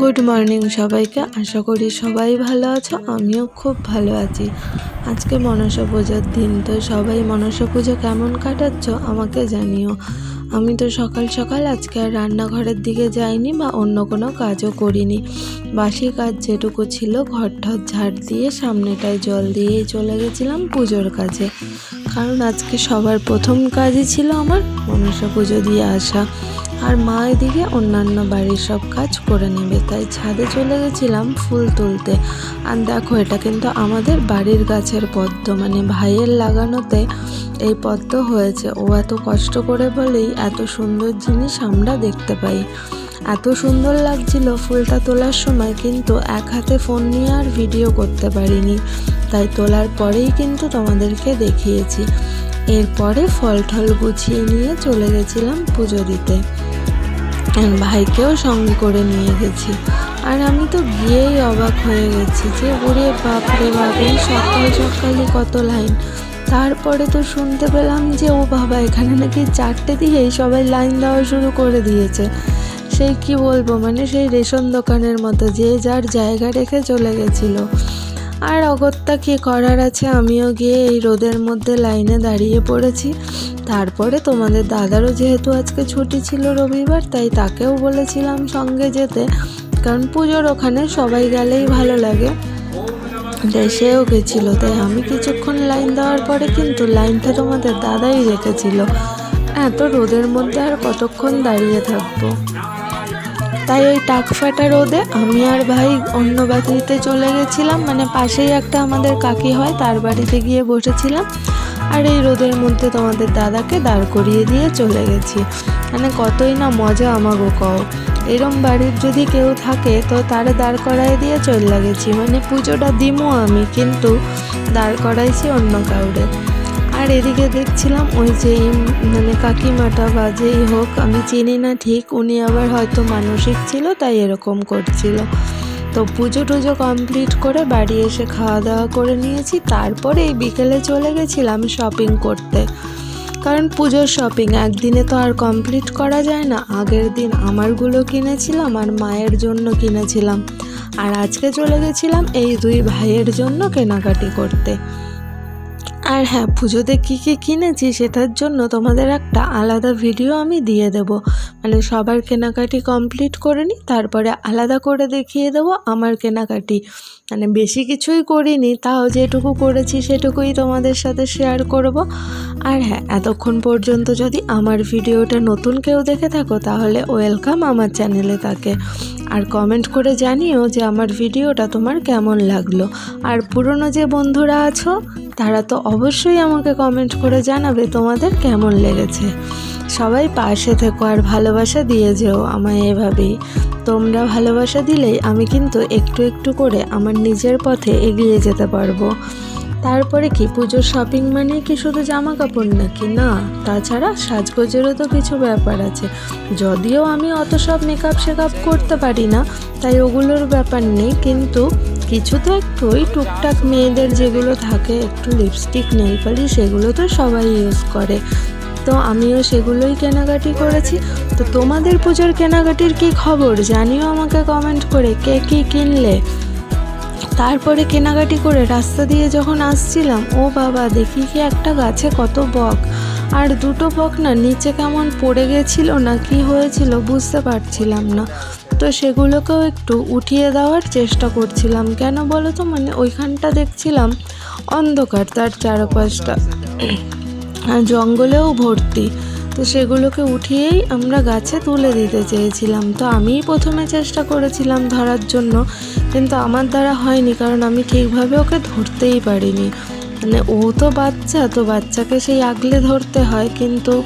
Good morning সবাইকে। আশা করি সবাই ভালো আছো, আমিও খুব ভালো আছি। আজকে মনসা পুজোর দিন, তো সবাই মনসা পুজো কেমন কাটাচ্ছ আমাকে জানিও। আমি তো সকাল সকাল আজকে আর রান্নাঘরের দিকে যাইনি বা অন্য কোনো কাজও করিনি। বাসি কাজ যেটুকু ছিল ঘর ঠর ঝাড় দিয়ে সামনেটায় জল দিয়েই চলে গেছিলাম পুজোর কাজে। কারণ আজকে সবার প্রথম কাজই ছিল আমার মনসা পুজো দিয়ে আসা। আর মা এদিকে অন্যান্য বাড়ির সব কাজ করে নেবে, তাই ছাদে চলে গেছিলাম ফুল তুলতে। আর দেখো, এটা কিন্তু আমাদের বাড়ির গাছের পদ্ম মানে ভাইয়ের লাগানোতে এই পদ্ম হয়েছে। ও এত কষ্ট করে বলেই এত সুন্দর জিনিস আমরা দেখতে পাই। এত সুন্দর লাগছিল ফুলটা তোলার সময়, কিন্তু এক হাতে ফোন নিয়ে আর ভিডিও করতে পারিনি। তাই তোলার পরেই কিন্তু তোমাদেরকে দেখিয়েছি। এরপরে ফল ঠল গুছিয়ে নিয়ে চলে গেছিলাম পুজো দিতে। ভাইকেও সঙ্গে করে নিয়ে গেছি। আর আমি তো গিয়েই অবাক হয়ে গেছি যে, ওরে বাপরে বাপ, এই সকাল সকালই কত লাইন। তারপরে তো শুনতে পেলাম যে, ও বাবা, এখানে নাকি চারটে দিয়েই সবাই লাইন দেওয়া শুরু করে দিয়েছে। সেই কি বলব মানে সেই রেশন দোকানের মতো, যে যার জায়গা রেখে চলে গেছিল। আর অগত্যা কী করার আছে? আমিও গিয়ে এই রোদের মধ্যে লাইনে দাঁড়িয়ে পড়েছি। তারপরে তোমাদের দাদারও যেহেতু আজকে ছুটি ছিল রবিবার, তাই তাকেও বলেছিলাম সঙ্গে যেতে। কারণ পুজোর ওখানে সবাই গেলেই ভালো লাগে। সেও গেছিল, তাই আমি কিছুক্ষণ লাইন দেওয়ার পরে কিন্তু লাইনটা তোমাদের দাদাই রেখেছিল। এত রোদের মধ্যে আর কতক্ষণ দাঁড়িয়ে থাকব? তাই ওই টাক ফাটা রোদে আমি আর ভাই অন্য বাড়িতে চলে গেছিলাম মানে পাশেই একটা আমাদের কাকি হয়, তার বাড়িতে গিয়ে বসেছিলাম। আর এই রোদের মধ্যে তোমাদের দাদাকে দাঁড় করিয়ে দিয়ে চলে গেছি। মানে কতই না মজা আমাগো কও। এরম বাড়ির যদি কেউ থাকে, তো তারা দাঁড় করাই দিয়ে চলে গেছি। মানে পুজোটা দিমও আমি, কিন্তু দাঁড় করাইছি অন্য কাউরে। আর এদিকে দেখছিলাম ওই যে মানে কাকিমাটা বা যেই হোক, আমি চিনি না ঠিক, উনি আবার হয়তো মানসিক ছিল, তাই এরকম করছিল। তো পুজো টুজো কমপ্লিট করে বাড়ি এসে খাওয়া দাওয়া করে নিয়েছি। তারপরে এই বিকেলে চলে গেছিলাম শপিং করতে। কারণ পুজোর শপিং একদিনে তো আর কমপ্লিট করা যায় না। আগের দিন আমারগুলো কিনেছিলাম আর মায়ের জন্য কিনেছিলাম। আর আজকে চলে গেছিলাম এই দুই ভাইয়ের জন্য কেনাকাটি করতে। আর হ্যাঁ পুজোতে কী কী কিনেছি সেটার জন্য তোমাদের একটা আলাদা ভিডিও আমি দিয়ে দেব। মানে সবার কেনাকাটি কমপ্লিট করে নিই তারপরে আলাদা করে দেখিয়ে দেবো আমার কেনাকাটি। মানে বেশি কিছুই করিনি, তাও যেটুকু করেছি সেটুকুই তোমাদের সাথে শেয়ার করব। আর হ্যাঁ এতক্ষণ পর্যন্ত যদি আমার ভিডিওটা নতুন কেউ দেখে থাকো, তাহলে ওয়েলকাম আমার চ্যানেলে তাকে। আর কমেন্ট করে জানিও যে আমার ভিডিওটা তোমার কেমন লাগল। আর পুরনো যে বন্ধুরা আছো, তারা তো অবশ্যই আমাকে কমেন্ট করে জানাবে তোমাদের কেমন লেগেছে। সবাই পাশে থেকো আর ভালোবাসা দিয়ে যেও আমায় এভাবেই। তোমরা ভালোবাসা দিলেই আমি কিন্তু একটু একটু করে আমার নিজের পথে এগিয়ে যেতে পারব। তারপরে কি, পুজোর শপিং মানে কি শুধু জামা কাপড় নাকি? না, তাছাড়া সাজগোজেরও তো কিছু ব্যাপার আছে। যদিও আমি অত সব মেকআপ শেকআপ করতে পারি না, তাই ওগুলোর ব্যাপার নেই, কিন্তু কিছু তো একটু ওই টুকটাক মেয়েদের যেগুলো থাকে, একটু লিপস্টিক নেই পারি সেগুলো তো সবাই ইউজ করে। তো আমিও সেগুলোই কেনাকাটি করেছি। তো তোমাদের পুজোর কেনাকাটির কি খবর? জানিও আমাকে কমেন্ট করে, কে কী কিনলে? তারপরে কেনাকাটি করে রাস্তা দিয়ে যখন আসছিলাম, ও বাবা, দেখি কি একটা গাছে কত বক। আর দুটো বক না নিচে কেমন পড়ে গেছিল না কি হয়েছিল বুঝতে পারছিলাম না। তো সেগুলোকেও একটু উঠিয়ে দেওয়ার চেষ্টা করছিলাম। কেন বলো তো? মানে ওইখানটা দেখছিলাম অন্ধকার, তার চারপাশটা। জঙ্গলেও ভর্তি। তো সেগুলোকে উঠিয়েই আমরা গাছে তুলে দিতে চেয়েছিলাম। তো আমিই প্রথমে চেষ্টা করেছিলাম ধরার জন্য, কিন্তু আমার দ্বারা হয়নি, কারণ আমি ঠিকভাবে ওকে ধরতেই পারিনি। মানে ও তো বাচ্চা, তো বাচ্চাকে সেই আগলে ধরতে হয়, কিন্তু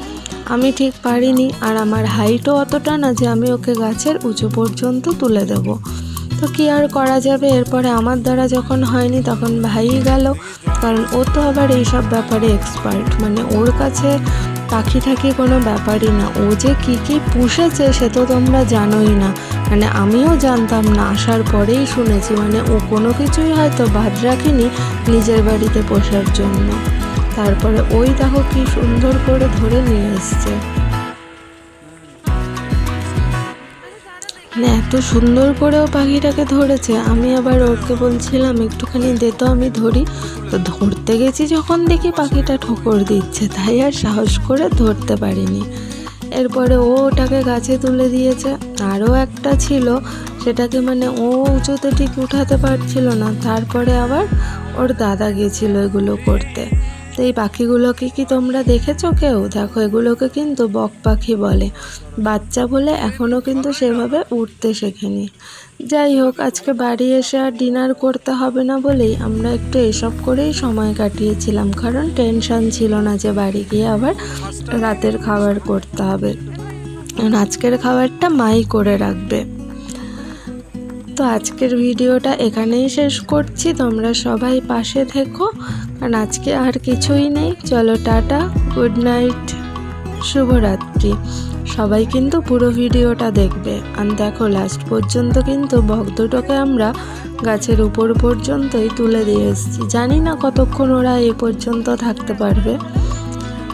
আমি ঠিক পারিনি। আর আমার হাইটও অতটা না যে আমি ওকে গাছের উঁচু পর্যন্ত তুলে দেব। তো কি আর করা যাবে? এরপরে আমার দ্বারা যখন হয়নি তখন ভাই গেল। কারণ ও তো আবার এইসব ব্যাপারে এক্সপার্ট মানে ওর কাছে পাখি থাকি কোনো ব্যাপারই না। ও যে কী কী পুষেছে সে তো তোমরা জানোই না। মানে আমিও জানতাম না, আসার পরেই শুনেছি। মানে ও কোনো কিছুই হয়তো বাদ রাখেনি নিজের বাড়িতে পোষার জন্য। তারপরে ওই দেখো কি সুন্দর করে ধরে নিয়ে এসছে। মানে এত সুন্দর করেও পাখিটাকে ধরেছে। আমি আবার ওকে বলছিলাম, একটুখানি দে তো, আমি ধরি। তো ধরতে গেছি যখন দেখি পাখিটা ঠোকর দিচ্ছে, তাই আর সাহস করে ধরতে পারিনি। এরপরে ও ওটাকে গাছে তুলে দিয়েছে। আরও একটা ছিল, সেটাকে মানে ও উঁচুতে ঠিক উঠাতে পারছিল না। তারপরে আবার ওর দাদা গিয়েছিল এগুলো করতে। তো এই পাখিগুলোকে কি তোমরা দেখেছ কেউ? দেখো, এগুলোকে কিন্তু বক পাখি বলে। বাচ্চা বলে এখনও কিন্তু সেভাবে উঠতে শেখেনি। যাই হোক, আজকে বাড়ি এসে আর ডিনার করতে হবে না বলেই আমরা একটু এসব করেই সময় কাটিয়েছিলাম। কারণ টেনশন ছিল না যে বাড়ি গিয়ে আবার রাতের খাবার করতে হবে। আজকের খাবারটা মাই করে রাখবে। তো আজকের ভিডিওটা এখানেই শেষ করছি। তোমরা সবাই পাশে থেকো। কারণ আজকে আর কিছুই নেই। চলো টাটা, গুড নাইট, শুভরাত্রি। সবাই কিন্তু পুরো ভিডিওটা দেখবে। আর দেখো লাস্ট পর্যন্ত কিন্তু বক দুটোকে আমরা গাছের উপর পর্যন্তই তুলে দিয়ে এসেছি। জানি না কতক্ষণ ওরা এ পর্যন্ত থাকতে পারবে।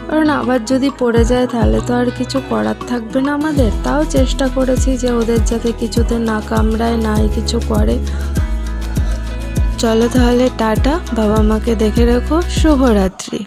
কারণ আবার যদি পড়ে যায়, তাহলে তো আর কিছু করার থাকবে না আমাদের। তাও চেষ্টা করেছি যে ওদের যাতে কিছুতে না কামড়ায় নাই কিছু করে। চলো তাহলে টাটা বাবা মাকে দেখে রাখো শুভরাত্রি।